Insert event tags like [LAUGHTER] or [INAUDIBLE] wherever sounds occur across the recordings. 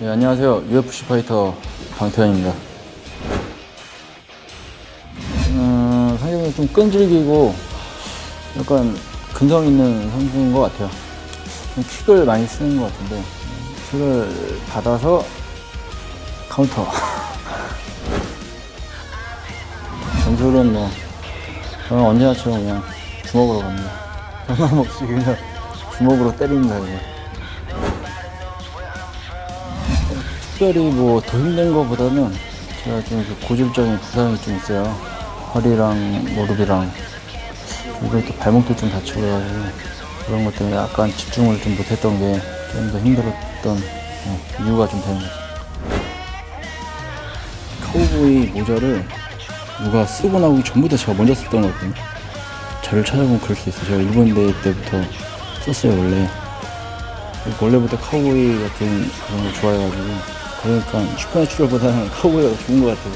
네, 안녕하세요. UFC 파이터 강태환입니다. 음, 상대방이 좀 끈질기고 약간 근성 있는 선수인 것 같아요. 좀 킥을 많이 쓰는 것 같은데 킥을 받아서 카운터. [LAUGHS] 전술은 뭐 저는 언제나처럼 그냥 주먹으로 갑니다. [LAUGHS] 변함없이 그냥 주먹으로 때립니다. 그냥. 특별히 뭐 더 힘든 것보다는 제가 좀그 고질적인 부상이 좀 있어요. 허리랑 무릎이랑 그리고 또 발목도 좀 다치고 해가지고 그런 것 때문에 약간 집중을 좀 못했던 게 좀 더 힘들었던 네, 이유가 좀 되는 거죠. 카우보이 모자를 누가 쓰고 나오기 전부터 제가 먼저 썼던 것 같거든요. 저를 찾아보면 그럴 수 있어요. 제가 일본 대회 때부터 썼어요, 원래. 원래부터 카우보이 같은 그런 걸 좋아해가지고 그러니까 슈퍼내추럴보다는 카우보이가 더 좋은 것 같아요.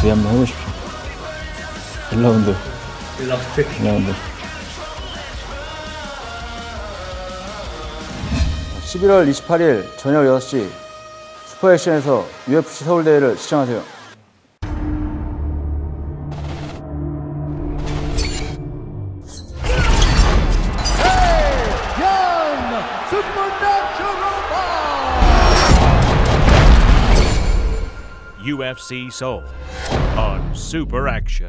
기회 한번 해보십시오. 1라운드. 1라운드. 1라운드. 11월 28일 저녁 6시 슈퍼액션에서 UFC 서울대회를 시청하세요 UFC Seoul on Super Action.